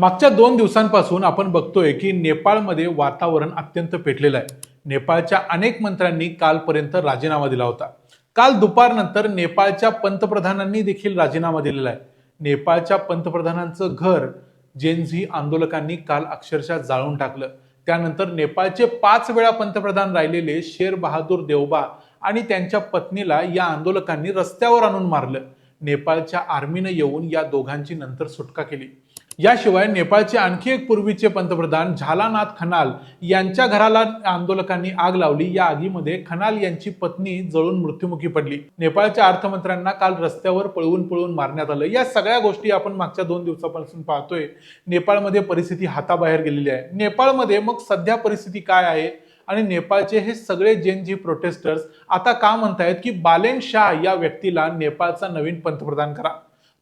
मागच्या दोन दिवसांपासून आपण बघतोय की नेपाळमध्ये वातावरण अत्यंत पेटलेलं आहे. नेपाळच्या अनेक मंत्र्यांनी कालपर्यंत राजीनामा दिला होता. काल दुपारनंतर नेपाळच्या पंतप्रधानांनी देखील राजीनामा दिलेला आहे. नेपाळच्या पंतप्रधानांचं घर जेनझी आंदोलकांनी काल अक्षरशः जाळून टाकलं. त्यानंतर नेपाळचे पाच वेळा पंतप्रधान राहिलेले शेर बहादूर देवबा आणि त्यांच्या पत्नीला या आंदोलकांनी रस्त्यावर आणून मारलं. नेपाळच्या आर्मीनं येऊन या दोघांची नंतर सुटका केली. याशिवाय नेपाळचे आणखी एक पूर्वीचे पंतप्रधान झालानाथ खनाल यांच्या घराला आंदोलकांनी आग लावली. या आगीमध्ये खनाल यांची पत्नी जळून मृत्युमुखी पडली. नेपाळच्या अर्थमंत्र्यांना काल रस्त्यावर पळवून पळवून मारण्यात आलं. या सगळ्या गोष्टी आपण मागच्या दोन दिवसापासून पाहतोय. नेपाळमध्ये परिस्थिती हाताबाहेर गेलेली आहे. नेपाळमध्ये मग सध्या परिस्थिती काय आहे? आणि नेपाळचे हे सगळे जेन जी प्रोटेस्टर्स आता का म्हणतायत की बालेन शाह या व्यक्तीला नेपाळचा नवीन पंतप्रधान करा?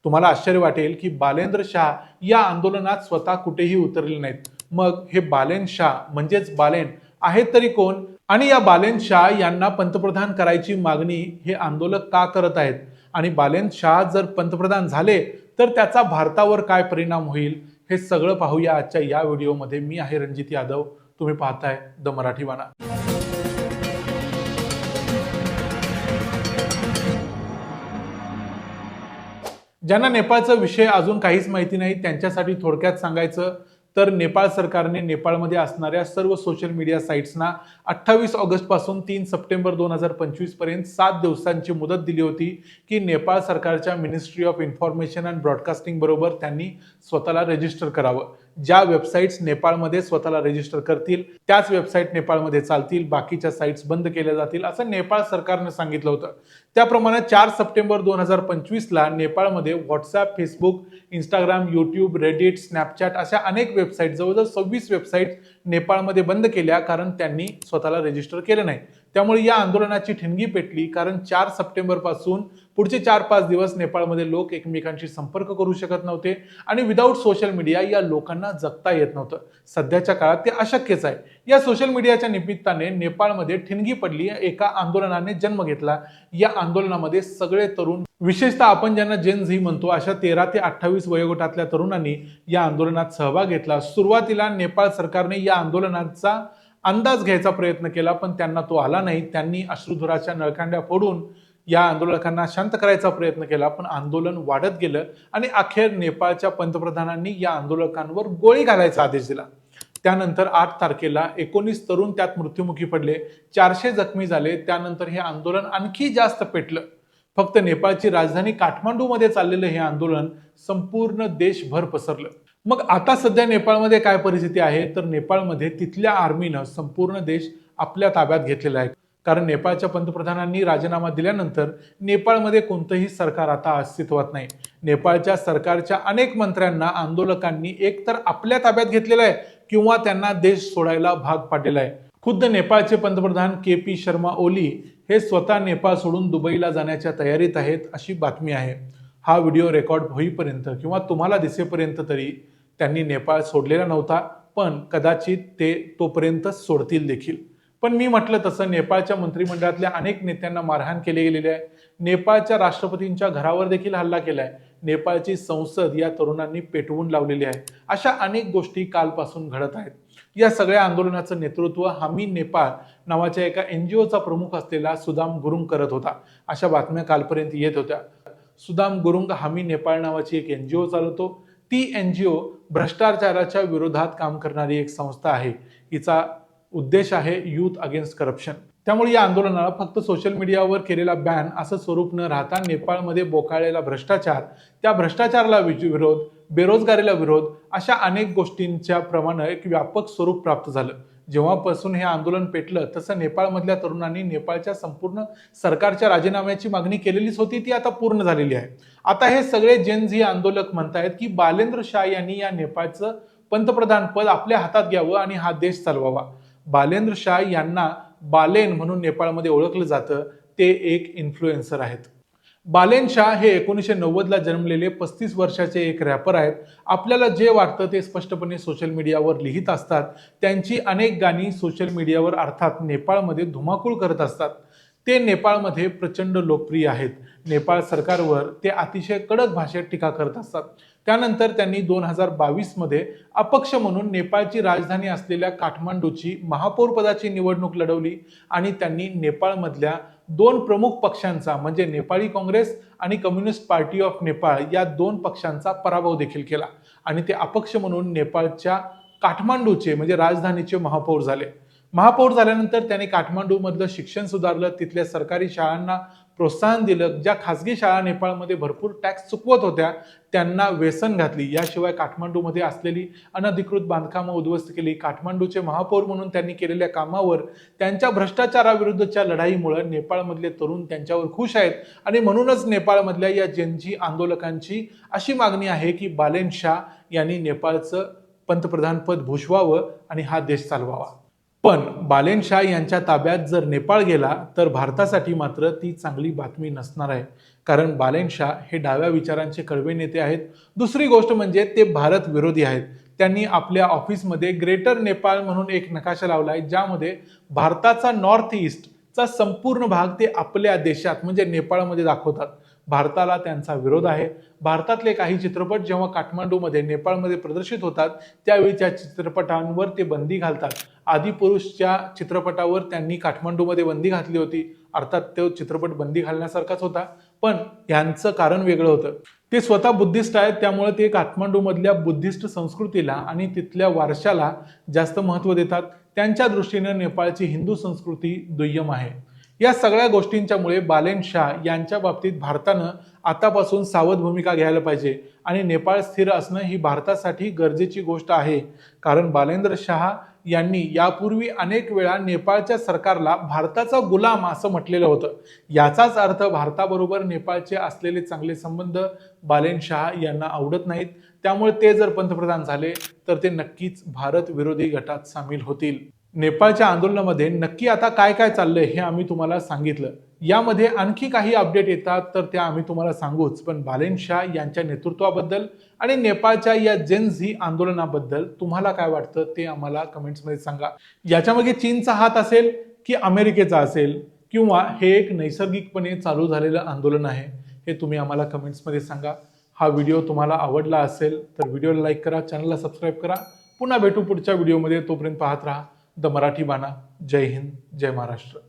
तुम्हाला आश्चर्य वाटेल की बालेंद्र शाह या आंदोलनात स्वतः कुठेही उतरले नाहीत. मग हे बालेन शाह म्हणजेच बालेन आहेत तरी कोण? आणि या बालेन शाह यांना पंतप्रधान करायची मागणी हे आंदोलक का करत आहेत? आणि बालेन शाह जर पंतप्रधान झाले तर त्याचा भारतावर काय परिणाम होईल? हे सगळं पाहूया आजच्या या व्हिडिओमध्ये. मी आहे रणजित यादव. तुम्ही पाहताय द मराठीवाणा ज्यांना नेपाळचा विषय अजून काहीच माहिती नाही त्यांच्यासाठी थोडक्यात सांगायचं तर नेपाळ सरकारने नेपाळमध्ये असणाऱ्या सर्व सोशल मीडिया साईट्सना अठ्ठावीस ऑगस्टपासून तीन सप्टेंबर दोन हजार पंचवीसपर्यंत सात दिवसांची मुदत दिली होती की नेपाळ सरकारच्या ministry of information and broadcasting बरोबर त्यांनी स्वतःला रजिस्टर करावं. ज्या वेबसाईट्स नेपाळमध्ये स्वतःला रजिस्टर करतील त्याच वेबसाईट नेपाळमध्ये चालतील बाकीच्या साईट्स बंद केल्या जातील असं नेपाळ सरकारने सांगितलं होतं. त्याप्रमाणे चार सप्टेंबर दोन हजार पंचवीसला नेपाळमध्ये WhatsApp Facebook Instagram YouTube Reddit Snapchat अशा अनेक वेबसाईट जवळजवळ सव्वीस वेबसाईट नेपाळमध्ये बंद केल्या कारण त्यांनी स्वतःला रजिस्टर केलं नाही. त्यामुळे या आंदोलनाची ठिणगी पेटली कारण चार सप्टेंबरपासून पुढचे चार पाच दिवस नेपाळमध्ये लोक एकमेकांशी संपर्क करू शकत नव्हते आणि विदाऊट सोशल मीडिया या लोकांना जगता येत नव्हतं. सध्याच्या काळात ते अशक्यच आहे. या सोशल मीडियाच्या निमित्ताने नेपाळमध्ये ठिणगी पडली एका आंदोलनाने जन्म घेतला. या आंदोलनामध्ये सगळे तरुण विशेषतः आपण ज्यांना जेन झी म्हणतो अशा तेरा ते अठ्ठावीस वयोगटातल्या तरुणांनी या आंदोलनात सहभाग घेतला. सुरुवातीला नेपाळ सरकारने या आंदोलनाचा अंदाज घ्यायचा प्रयत्न केला पण त्यांना तो आला नाही. त्यांनी अश्रुधुराच्या नळकांड्या फोडून या आंदोलकांना शांत करायचा प्रयत्न केला पण आंदोलन वाढत गेलं आणि अखेर नेपाळच्या पंतप्रधानांनी या आंदोलकांवर गोळी घालायचा आदेश दिला. त्यानंतर आठ तारखेला एकोणीस तरुण त्यात मृत्युमुखी पडले चारशे जखमी झाले. त्यानंतर हे आंदोलन आणखी जास्त पेटलं. फक्त नेपाळची राजधानी काठमांडूमध्ये चाललेलं हे आंदोलन संपूर्ण देशभर पसरलं. मग आता सध्या नेपाळमध्ये काय परिस्थिती आहे? तर नेपाळमध्ये तिथल्या आर्मीनं संपूर्ण देश आपल्या ताब्यात घेतलेला आहे. कारण नेपाळच्या पंतप्रधानांनी राजीनामा दिल्यानंतर नेपाळमध्ये कोणतंही सरकार आता अस्तित्वात नाही. नेपाळच्या सरकारच्या अनेक मंत्र्यांना आंदोलकांनी एकतर आपल्या ताब्यात घेतलेलं आहे किंवा त्यांना देश सोडायला भाग पाडलेला आहे. खुद्द नेपाळचे पंतप्रधान के पी शर्मा ओली हे स्वतः नेपाळ सोडून दुबईला जाण्याच्या तयारीत आहेत अशी बातमी आहे. हा व्हिडिओ रेकॉर्ड होईपर्यंत किंवा तुम्हाला दिसेपर्यंत तरी त्यांनी नेपाळ सोडलेला नव्हता पण कदाचित ते तोपर्यंत सोडतील देखील. पण मी म्हटलं तसं नेपाळच्या मंत्रिमंडळातल्या अनेक नेत्यांना मारहाण केली गेलेली आहे. नेपाळच्या राष्ट्रपतींच्या घरावर देखील हल्ला केलाय. नेपाळची संसद या तरुणांनी पेटवून लावलेली आहे. अशा अनेक गोष्टी कालपासून घडत आहेत. या सगळ्या आंदोलनाचं नेतृत्व हामी नेपाळ नावाच्या एका एन जी ओचा प्रमुख असलेला सुदाम गुरुंग करत होता. अशा बातम्या कालपर्यंत येत होत्या. सुदाम गुरुंग हामी नेपाळ नावाची एक एन जी ओ चालवतो. ती एन जी ओ भ्रष्टाचाराच्या विरोधात काम करणारी एक संस्था आहे. हिचा उद्देश आहे युथ अगेन्स्ट करप्शन त्यामुळे या आंदोलनाला फक्त सोशल मीडियावर केलेला बॅन असं स्वरूप न राहता नेपाळमध्ये बोकाळलेला भ्रष्टाचार त्या भ्रष्टाचाराला विरोध बेरोजगारीला विरोध अशा अनेक गोष्टींच्या प्रमाणे एक व्यापक स्वरूप प्राप्त झालं. जेव्हापासून हे आंदोलन पेटलं तसं नेपाळमधल्या तरुणांनी नेपाळच्या संपूर्ण सरकारच्या राजीनाम्याची मागणी केलेलीच होती ती आता पूर्ण झालेली आहे. आता हे सगळे जेन झी आंदोलक म्हणतायत की बालेंद्र शाह यांनी या नेपाळचं पंतप्रधान पद आपल्या हातात घ्यावं आणि हा देश चालवावा. बालेंद्र शाह यांना बालेन म्हणून नेपाळमध्ये ओळखलं जातं ते एक इन्फ्लुएन्सर आहेत. बालेन शाह हे एकोणीसशे नव्वदला जन्मलेले पस्तीस वर्षाचे एक रॅपर आहेत. आपल्याला जे वाटतं ते स्पष्टपणे सोशल मीडियावर लिहित असतात. त्यांची अनेक गाणी सोशल मीडियावर अर्थात नेपाळमध्ये धुमाकूळ करत असतात. ते नेपाळमध्ये प्रचंड लोकप्रिय आहेत. नेपाळ सरकारवर ते अतिशय कडक भाषेत टीका करत असतात. त्यानंतर त्यांनी दोन हजार बावीसमध्ये अपक्ष म्हणून नेपाळची राजधानी असलेल्या काठमांडूची महापौरपदाची निवडणूक लढवली आणि त्यांनी नेपाळमधल्या दोन प्रमुख पक्षांचा म्हणजे नेपाळी काँग्रेस आणि कम्युनिस्ट पार्टी ऑफ नेपाळ या दोन पक्षांचा पराभव देखील केला. आणि ते अपक्ष म्हणून नेपाळच्या काठमांडूचे म्हणजे राजधानीचे महापौर झाले. महापौर झाल्यानंतर त्याने काठमांडूमधलं शिक्षण सुधारलं तिथल्या सरकारी शाळांना प्रोत्साहन दिलं ज्या खासगी शाळा नेपाळमध्ये भरपूर टॅक्स चुकवत होत्या त्यांना व्यसन घातली. याशिवाय काठमांडूमध्ये असलेली अनधिकृत बांधकामं उद्ध्वस्त केली. काठमांडूचे महापौर म्हणून त्यांनी केलेल्या कामावर त्यांच्या भ्रष्टाचाराविरुद्धच्या लढाईमुळे नेपाळमधले तरुण त्यांच्यावर खुश आहेत आणि म्हणूनच नेपाळमधल्या या जनजी आंदोलकांची अशी मागणी आहे की बालेन शाह यांनी नेपाळचं पंतप्रधानपद भूषवावं आणि हा देश चालवावा. पण बालेन शाह यांच्या ताब्यात जर नेपाळ गेला तर भारतासाठी मात्र ती चांगली बातमी नसणार आहे. कारण बालेन शाह हे डाव्या विचारांचे कडवे नेते आहेत. दुसरी गोष्ट म्हणजे ते भारत विरोधी आहेत. त्यांनी आपल्या ऑफिसमध्ये ग्रेटर नेपाळ म्हणून एक नकाशा लावला आहे ज्यामध्ये भारताचा नॉर्थ ईस्टचा संपूर्ण भाग ते आपल्या देशात म्हणजे नेपाळमध्ये दाखवतात. भारताला त्यांचा विरोध आहे. भारतातले काही चित्रपट जेव्हा काठमांडूमध्ये नेपाळमध्ये प्रदर्शित होतात त्यावेळी त्या चित्रपटांवर ते बंदी घालतात. आदिपुरुषच्या चित्रपटावर त्यांनी काठमांडूमध्ये बंदी घातली होती. अर्थात तो चित्रपट बंदी घालण्यासारखाच होता. पण यांचं कारण वेगळं होतं. ते स्वतः बुद्धिस्ट आहेत त्यामुळे ते काठमांडूमधल्या बुद्धिस्ट संस्कृतीला आणि तिथल्या वारशाला जास्त महत्त्व देतात. त्यांच्या दृष्टीनं नेपाळची हिंदू संस्कृती दुय्यम आहे. या सगळ्या गोष्टींच्यामुळे बालेन शाह यांच्या बाबतीत भारतानं आतापासून सावध भूमिका घ्यायला पाहिजे आणि नेपाळ स्थिर असणं ही भारतासाठी गरजेची गोष्ट आहे. कारण बालेंद्र शाह यांनी यापूर्वी अनेक वेळा नेपाळच्या सरकारला भारताचा गुलाम असं म्हटलेलं होतं. याचाच अर्थ भारताबरोबर नेपाळचे असलेले चांगले संबंध बालेन शाह यांना आवडत नाहीत. त्यामुळे ते जर पंतप्रधान झाले तर ते नक्कीच भारत विरोधी गटात सामील होतील. नेपाळच्या आंदोलनामध्ये नक्की आता काय काय चाललंय हे आम्ही तुम्हाला सांगितलं. यामध्ये आणखी काही अपडेट येतात तर त्या आम्ही तुम्हाला सांगूच. पण भालेन शाह यांच्या नेतृत्वाबद्दल आणि नेपाळच्या या जेन झी आंदोलनाबद्दल तुम्हाला काय वाटतं ते आम्हाला कमेंट्समध्ये सांगा. याच्यामागे चीनचा हात असेल की अमेरिकेचा असेल किंवा हे एक नैसर्गिकपणे चालू झालेलं आंदोलन आहे हे तुम्ही आम्हाला कमेंट्समध्ये सांगा. हा व्हिडिओ तुम्हाला आवडला असेल तर व्हिडिओला लाईक करा चॅनलला सबस्क्राईब करा. पुन्हा भेटू पुढच्या व्हिडिओमध्ये तोपर्यंत पाहत राहा. द मराठी बाणा. जय हिंद जय महाराष्ट्र.